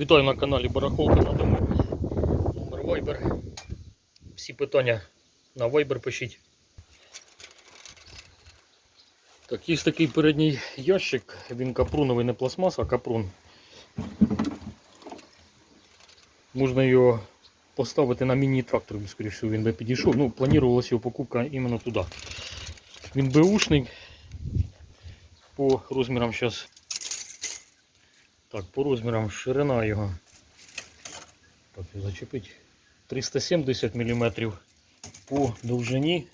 Вітаю на каналі Барахолка на дому. Номер Viber. Всі питання на Viber пишіть. Так, є такий передній ящик, він капруновий, не пластмас, а капрун. Можна його поставити на міні-трактор, скоріше він би підійшов. Ну, планувалася його покупка іменно туди. Він беушний. По розмірам зараз. Так, по розмірам ширина його. Так, зачепить. 370 мм по довжині.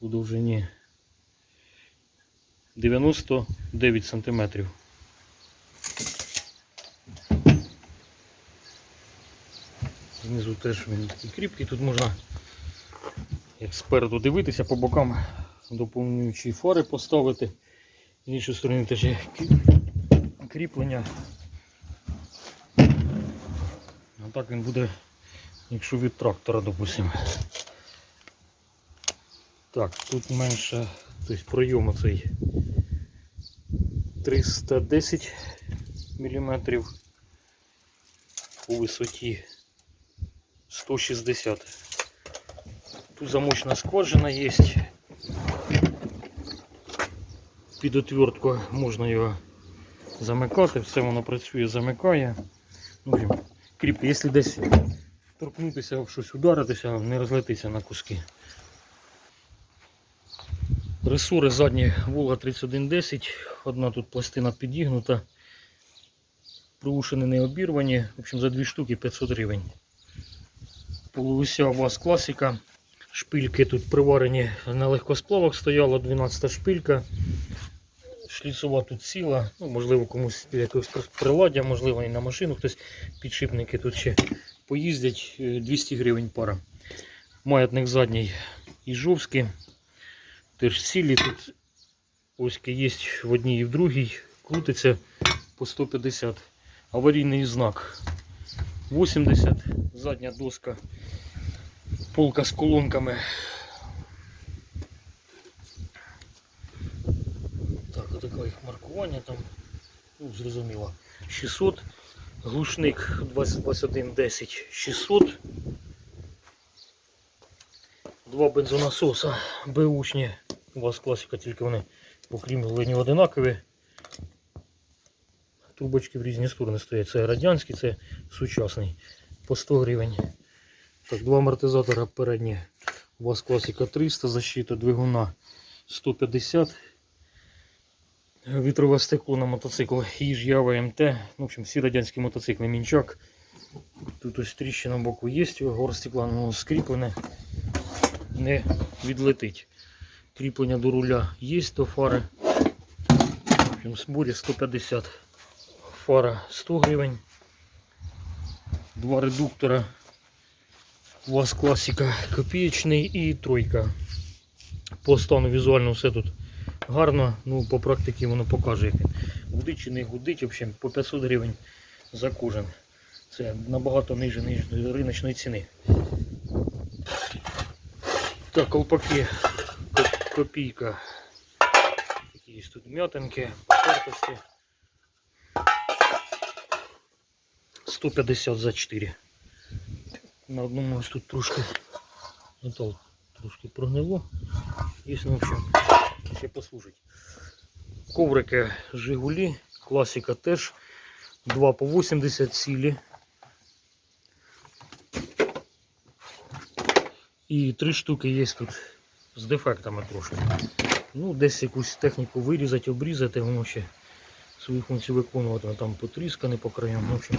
По довжині 99 см. Знизу теж він такий кріпкий, тут можна як спереду дивитися по бокам доповнюючі фари поставити. З іншої сторони теж є кріплення. А так він буде, якщо від трактора, допустимо. Так, тут менше, тобто пройом оцей 310 мм по висоті 160 Тут замочна скважина є. Під отвертку можна його замикати, все воно працює, замикає. Общем, кріпко, якщо десь торкнутися, щось ударитися, не розлетиться на куски. Ресори задні Волга 3110, одна тут пластина підігнута, проушини не обірвані, в общем за дві штуки 500 гривень. Полуося ВАЗ класика. Шпильки тут приварені на легкосплавах стояла 12 шпилька. Шліцова тут ціла, ну, можливо, комусь якогось приладдя, можливо, і на машину хтось підшипники тут ще поїздять. Е, 200 гривень пара. Маятник задній Іжовський. Теж цілі тут ось є в одній і в другій. Крутиться по 150. Аварійний знак 80. Задня доска. Полка з колонками. Так, отаке їх маркування там. Ну, зрозуміло. 600. Глушник 2110 600. Два бензонасоса Бушні. У вас класика, тільки вони покрімлені одинакові. Трубочки в різні сторони стоять. Це радянський, це сучасний. По 100 гривень. Так, два амортизатора передні. У вас класика 300, защита двигуна 150. Вітрове стекло на мотоцикл Їж Ява МТ. Ну, В общем, всі радянські мотоцикли Мінчак. Тут ось тріщина боку є, гор стекла воно скріплене, не відлетить. Кріплення до руля є до фари. В общем, зборі 150. Фара 100 гривень. Два редуктора. У вас класика копієчний і тройка. По стану візуально все тут гарно, ну по практиці воно покаже, як гудить чи не гудить, в общем, по 500 гривень за кожен. Це набагато ниже, ниже риночної ціни. Так, колпаки копійка. Є тут м'ятинки, потертості. 150 за 4. На одному ось тут трошки метал трошки прогнило. Якщо, в общем, ще послужить. Коврики Жигулі, класика теж. 2 по 80 цілі. І три штуки є тут з дефектами трошки. Ну, десь якусь техніку вирізати, обрізати, воно ще свою функцію виконувати. Там потріскане по краям. В общем,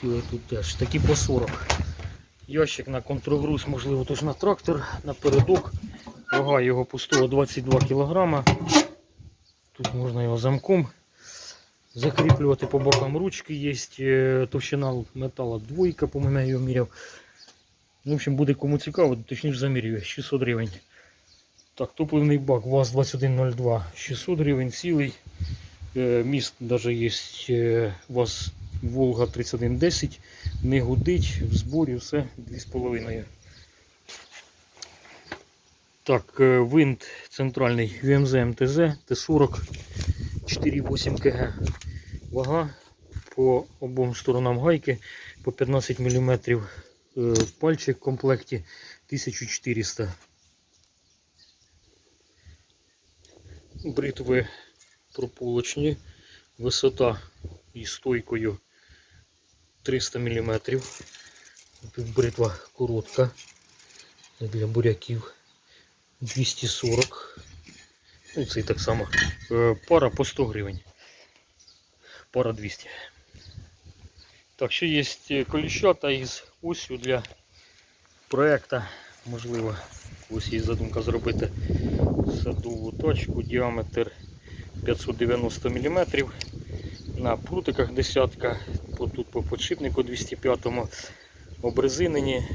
ціле тут теж. Такі по 40. Ящик на контрогруз, можливо, теж на трактор, на передок. Вага його пустого 22 кг. Тут можна його замком закріплювати по бокам ручки. Є е, товщина металу двойка, по-моєму, я його міряв. В общем, буде кому цікаво, точніше замірює 600 гривень. Так, топливний бак ВАЗ-2102 600 гривень цілий. Е, Міст навіть є е, ВАЗ Волга 3110. Не гудить, в зборі все 2,5. Так, е, винт центральний UMZ МТЗ Т40 4,8 кг. Вага по обом сторонам гайки по 15 мм. Пальчик в комплекті 1400. Бритви прополочні. Висота із стойкою 300 мм. Тут бритва коротка для буряків 240. Ну, це і так само. Е, Пара по 100 гривень. Пара 200. Так, ще є коліщата із осью для проекта. Можливо, ось є задумка зробити садову точку, діаметр 590 мм. На прутиках десятка, тут по подшипнику 205 обрезинені.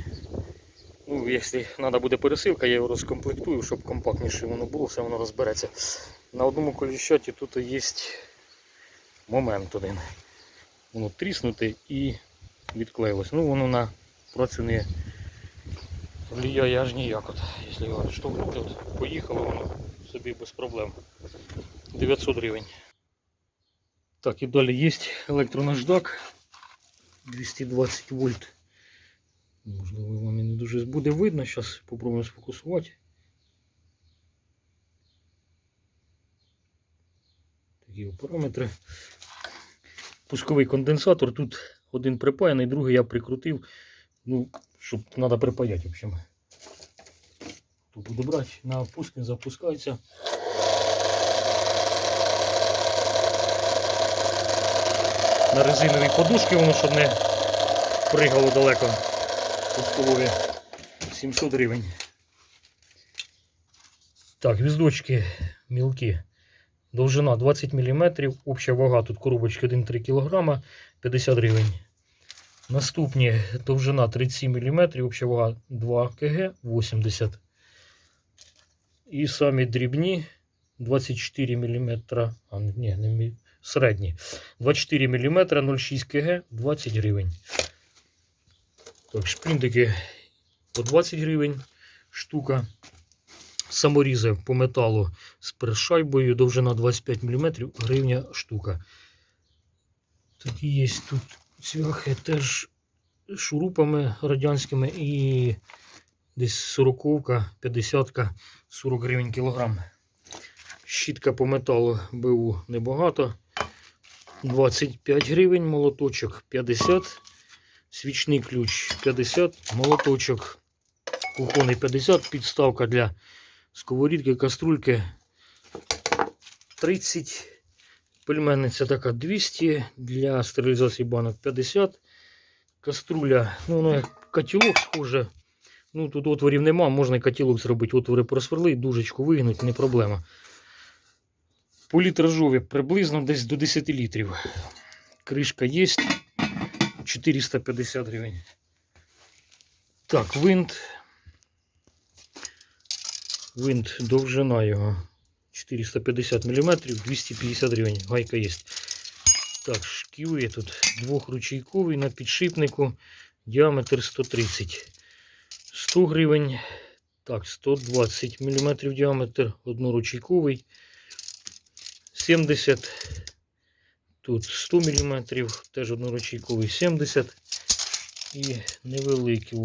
Ну, якщо треба буде пересилка, я його розкомплектую, щоб компактніше воно було, все воно розбереться. На одному коліщаті тут є момент один. Воно тріснуте і відклеїлось. Ну воно на працю не впливає аж ніяк. От, якщо його штовхнути, поїхало воно собі без проблем. 900 гривень. Так, і далі є електронаждак 220 вольт. Можливо, вам і не дуже буде видно. Зараз спробуємо сфокусувати. Такі параметри. Пусковий конденсатор. Тут один припаяний, другий я прикрутив. Ну, щоб треба припаяти, в общем. Тут буде брати на пуск, він запускається. На резиновій подушці воно, щоб не пригало далеко по столові 700 гривень. Так, віздочки мілкі. Довжина 20 мм, обща вага тут коробочки 1,3 кг, 50 гривень. Наступні довжина 37 мм, обща вага 2 кг, 80. І самі дрібні 24 мм, а ні, не середні. 24 мм 0,6 кг, 20 гривень. Так, шпринтики по 20 гривень штука. Саморізи по металу з першайбою, довжина 25 мм, гривня штука. Такі є тут цвяхи теж шурупами радянськими і десь 40 50 40 гривень кілограм. Щітка по металу БУ небагато. 25 гривень, молоточок 50, свічний ключ 50, молоточок кухонний 50, підставка для сковорідки, каструльки 30, пельменниця така 200, для стерилізації банок 50, каструля, ну воно котілок схоже. Ну тут отворів нема, можна і котілок зробити, отвори просверлити, дужечку вигнути, не проблема. По літражові приблизно десь до 10 літрів. Кришка є. 450 гривень. Так, винт. Винт, довжина його 450 мм, 250 гривень. Гайка є. Так, шківи тут двохручейковий на підшипнику. Діаметр 130. 100 гривень. Так, 120 мм діаметр, одноручейковий. 70. Тут 100 мм, теж одноручейковий 70 і невеликий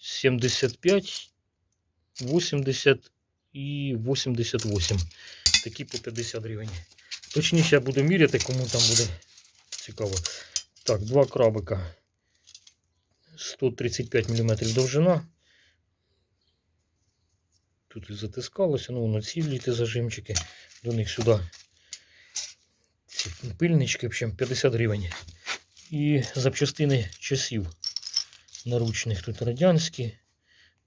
75, 80 і 88. Такі по 50 гривень. Точніше я буду міряти, кому там буде цікаво. Так, два крабика. 135 мм довжина. Тут і затискалося, ну воно цілі ті зажимчики. До них сюди ці пильнички, в общем, 50 гривень. І запчастини часів наручних. Тут радянські,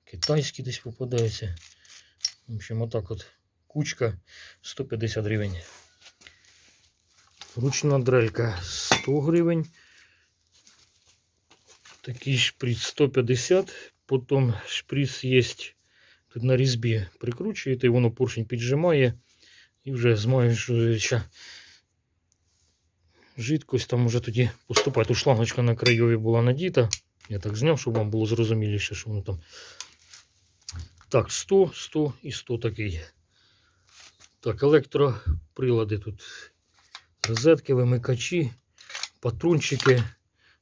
китайські десь попадаються. В общем, отак от кучка 150 гривень. Ручна дрелька 100 гривень. Такий шприц 150. Потім шприц є тут на різьбі. Прикручуєте, і воно поршень піджимає. І вже змаюча жидкость там уже тоді поступає. Тут шлангочка на крайові була надіта. Я так зняв, щоб вам було зрозуміліше, що воно там. Так, 100, 100 і 100 такий. Так, електроприлади тут. Розетки, вимикачі, патрончики.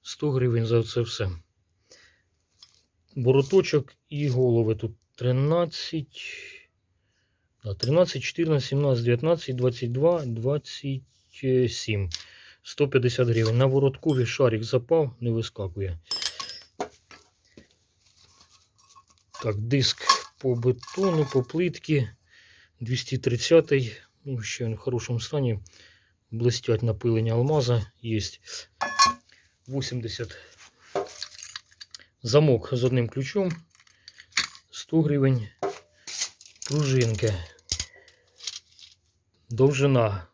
100 гривень за це все. Бороточок і голови тут 13. Да, 13, 14, 17, 19, 22, 27. 150 гривень. На вороткові шарик запав, не вискакує. Так, диск по бетону, по плитці. 230 ну, ще він в хорошому стані. Блестять напилення алмаза є. 80. Замок з одним ключом. 100 гривень. Пружинки. Довжина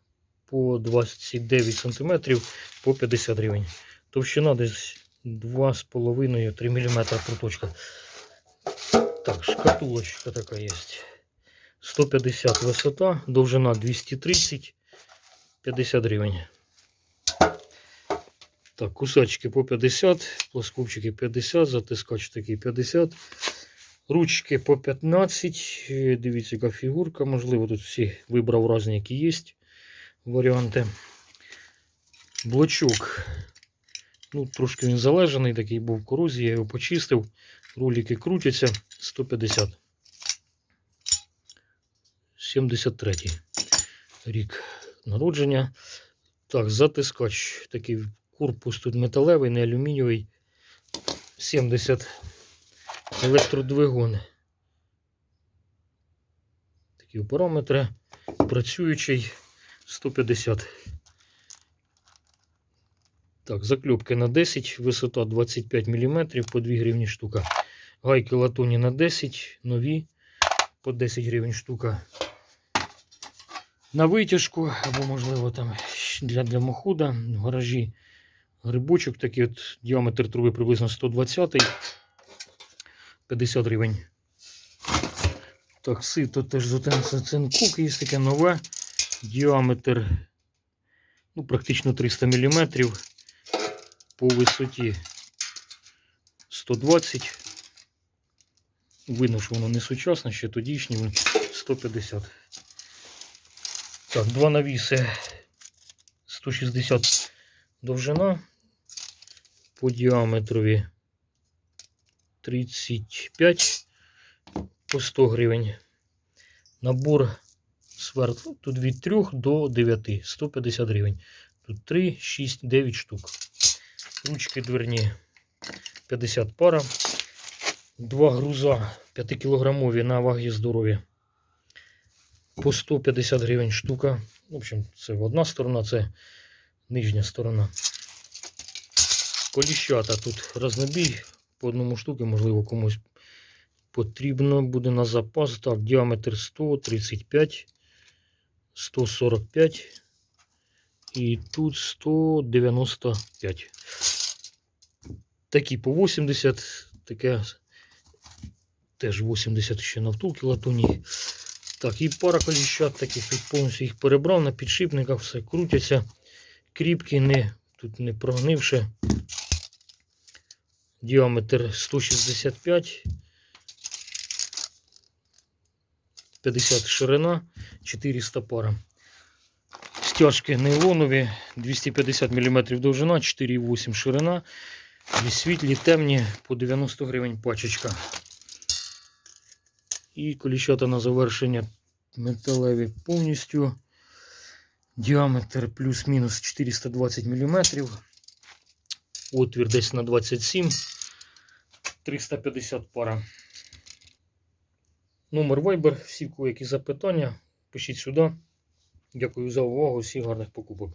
по 29 см по 50 гривень. Товщина десь 2,5-3 мм проточка. Так, шкатулочка така є. 150 висота, довжина 230, 50 гривень. Так, кусачки по 50, плоскопчики 50, затискач такий 50. Ручки по 15. Е, Дивіться, яка фігурка. Можливо, тут всі вибрав різні, які є варіанти. Блочок. Ну, трошки він залежаний, такий був корозії, я його почистив. Ролики крутяться 150. 73 рік народження. Так, затискач. Такий корпус тут металевий, не алюмінієвий. 70 електродвигун. Такі параметри. Працюючий 150. Так, закльопки на 10, висота 25 мм, по 2 гривні штука. Гайки латуні на 10, нові, по 10 гривень штука. На витяжку, або, можливо, там для димохода в гаражі грибочок такий от діаметр труби приблизно 120 50 гривень. Так, сито теж цинкук є таке нове. Діаметр ну, практично 300 мм. По висоті 120. Видно, що воно не сучасне, ще тодішнє 150. Так, два навіси 160 довжина по діаметрові 35 по 100 гривень. Набор сверд тут від 3 до 9, 150 гривень. Тут 3, 6, 9 штук. Ручки дверні 50 пара. Два груза 5-кілограмові на вагі здоров'я. По 150 гривень штука. В общем, це одна сторона, це нижня сторона. Коліщата тут рознобій по одному штуки, можливо, комусь потрібно буде на запас. Так, діаметр 135, 145 і тут 195. Такі по 80, таке теж 80 ще на втулки латуні. Так, і пара коліщат таких тут повністю їх перебрав на підшипниках, все крутяться. Кріпки не, тут не прогнивши. Діаметр 165, 50 ширина, 400 пара. Стяжки нейлонові, 250 мм довжина, 4,8 ширина. І світлі, темні по 90 гривень пачечка. І коліщата на завершення металеві повністю. Діаметр плюс-мінус 420 мм. Отвір десь на 27, 350 пара. Номер Viber, всі, у кого які запитання, пишіть сюди. Дякую за увагу, всіх гарних покупок.